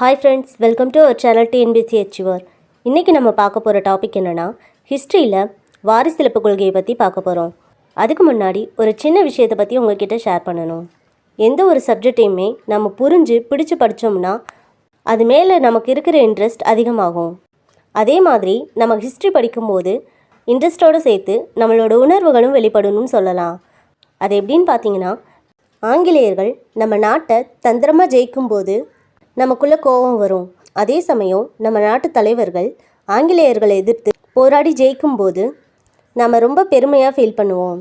Hi friends welcome to our channel TNPSC achiever இன்றைக்கி நம்ம பார்க்க போகிற டாபிக் என்னென்னா ஹிஸ்ட்ரியில் வாரிசிலப்பு கொள்கையை பற்றி பார்க்க போகிறோம் அதுக்கு முன்னாடி ஒரு சின்ன விஷயத்தை பற்றி உங்ககிட்ட ஷேர் பண்ணணும். எந்த ஒரு சப்ஜெக்டையுமே நம்ம புரிஞ்சு பிடிச்சு படித்தோம்னா அது மேலே நமக்கு இருக்கிற இன்ட்ரெஸ்ட் அதிகமாகும். அதே மாதிரி நம்ம ஹிஸ்ட்ரி படிக்கும்போது இன்ட்ரெஸ்ட்டோடு சேர்த்து நம்மளோட உணர்வுகளும் வெளிப்படணும்னு சொல்லலாம். அது எப்படின்னு பார்த்தீங்கன்னா ஆங்கிலேயர்கள் நம்ம நாட்டை தந்திரமாக ஜெயிக்கும்போது நமக்குள்ள கோபம் வரும். அதே சமயம் நம்ம நாட்டு தலைவர்கள் ஆங்கிலேயர்களை எதிர்த்து போராடி ஜெயிக்கும்போது நம்ம ரொம்ப பெருமையாக ஃபீல் பண்ணுவோம்.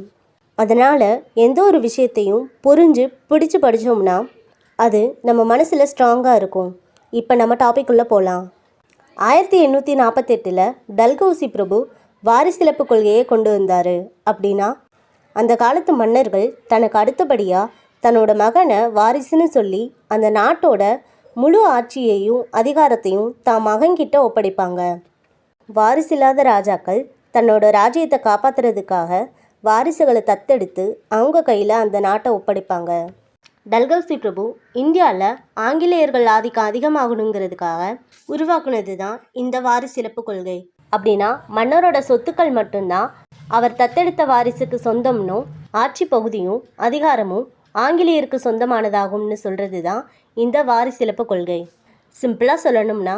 அதனால் எந்த ஒரு விஷயத்தையும் புரிஞ்சு பிடிச்சு படித்தோம்னா அது நம்ம மனசில் ஸ்ட்ராங்காக இருக்கும். இப்போ நம்ம டாபிக்குள்ளே போகலாம் ஆயிரத்தி எண்ணூற்றி நாற்பத்தெட்டில் டல்கௌசி பிரபு வாரிசிலப்பு கொள்கையை கொண்டு வந்தார் அப்படின்னா அந்த காலத்து மன்னர்கள் தனக்கு அடுத்தபடியாக தன்னோட மகனை வாரிசுன்னு சொல்லி அந்த நாட்டோட முழு ஆட்சியையும் அதிகாரத்தையும் தாம் மகன்கிட்ட ஒப்படைப்பாங்க. வாரிசில்லாத ராஜாக்கள் தன்னோட ராஜ்யத்தை காப்பாற்றுறதுக்காக வாரிசுகளை தத்தெடுத்து அவங்க கையில் அந்த நாட்டை ஒப்படைப்பாங்க. டல்கௌசி பிரபு இந்தியாவில் ஆங்கிலேயர்கள் ஆதிக்கம் அதிகமாகணுங்கிறதுக்காக உருவாக்குனது தான் இந்த வாரிசிலப்பு கொள்கை. அப்படின்னா மன்னரோட சொத்துக்கள் மட்டும்தான் அவர் தத்தெடுத்த வாரிசுக்கு சொந்தம்னும் ஆட்சி பகுதியும் அதிகாரமும் ஆங்கிலேயருக்கு சொந்தமானதாகும்னு சொல்கிறது தான் இந்த வாரிசிலப்பு கொள்கை. சிம்பிளாக சொல்லணும்னா